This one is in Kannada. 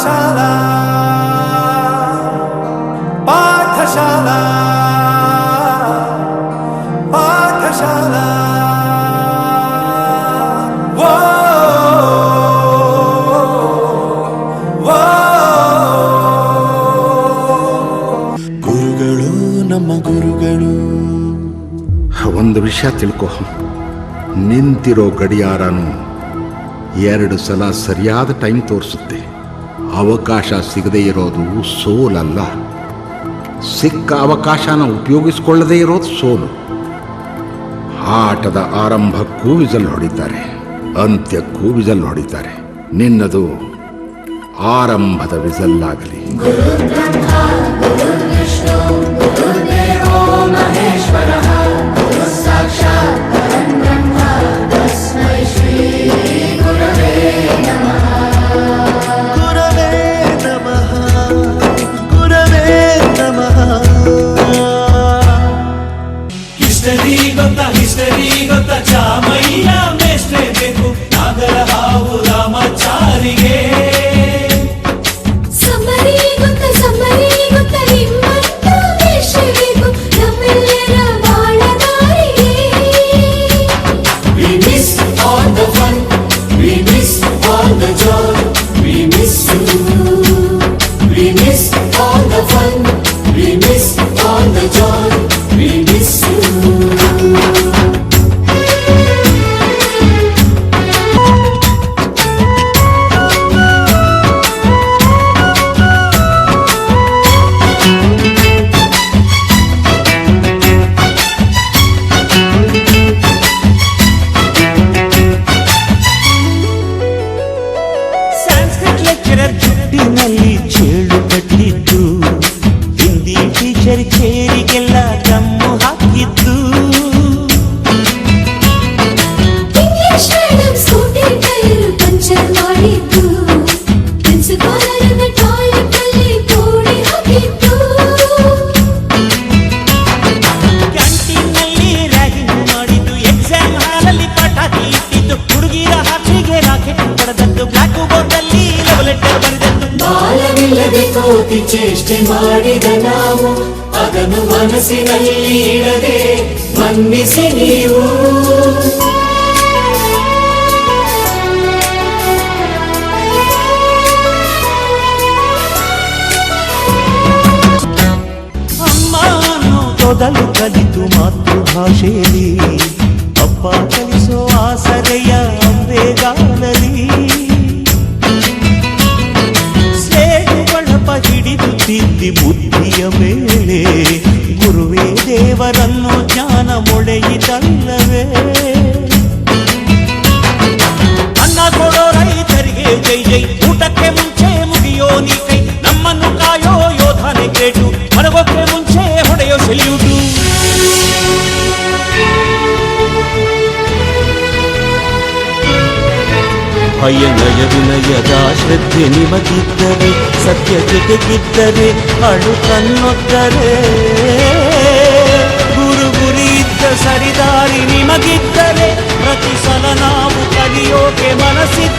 ಪಾಠಶಾಲಾ. ಪಾಠಶಾಲಾ. ಪಾಠಶಾಲಾ. ವೋ, ವಾ. ಗುರುಗಳು ನಮ್ಮ ಗುರುಗಳು. ಒಂದು ವಿಷಯ ತಿಳ್ಕೊ. ನಿಂತಿರೋ ಗಡಿಯಾರನು ಎರಡು ಸಲ ಸರಿಯಾದ ಟೈಮ್ ತೋರಿಸುತ್ತೆ. ಅವಕಾಶ ಸಿಗದೇ ಇರೋದು ಸೋಲಲ್ಲ. ಸಿಕ್ಕ ಅವಕಾಶನ ಉಪಯೋಗಿಸ್ಕೊಳ್ಳದೇ ಇರೋದು ಸೋಲು. ಆಟದ ಆರಂಭಕ್ಕೂ ವಿಜಲ್ ಹೊಡಿತಾರೆ, ಅಂತ್ಯಕ್ಕೂ ವಿಜಲ್ ಹೊಡಿತಾರೆ. ನಿನ್ನದು ಆರಂಭದ ವಿಸಲ್ಲಾಗಲಿ. ಸಂಸ್ಕೃತ್ ಲೆಕ್ಚರರ್ ಜುಟ್ಟಿನಲ್ಲಿ ಬಾಲವಿಲ್ಲದೆ ಕೋತಿ ಚೇಷ್ಟೆ ಮಾಡಿದ ನಾವು ಅದನ್ನು ಮನಸ್ಸಿನಲ್ಲಿ ಇಡದೆ ಮನ್ನಿಸಿ ನೀವು ಅಮ್ಮ ಅನ್ನೋದೊದಲು ಕಲಿತು ಮಾತೃಭಾಷೆಯಲ್ಲಿ ಅಪ್ಪ ಕಲಿಸೋ ಆಸರೆಯ ಗ್ರೇಟು ಮಲಗೋಕ್ಕೆ ಮುಂಚೆ ಹೊಡೆಯೋ ಸೆಲ್ಯೂಟು ಭಯನಯ ವಿನಯದ ಶ್ರದ್ಧೆ ನಿಮಗಿದ್ದರೆ ಸತ್ಯ ಜೊತೆಗಿದ್ದರೆ ಅಳು ಕಣ್ಣೊತ್ತರೆ ಗುರು ಗುರಿ ಇದ್ದ ಸರಿದಾರಿ ನಿಮಗಿದ್ದರೆ ಪ್ರತಿ ಸಲ ನಾವು ಕಲಿಯೋಕೆ ಮನಸ್ಸಿದ್ದರೆ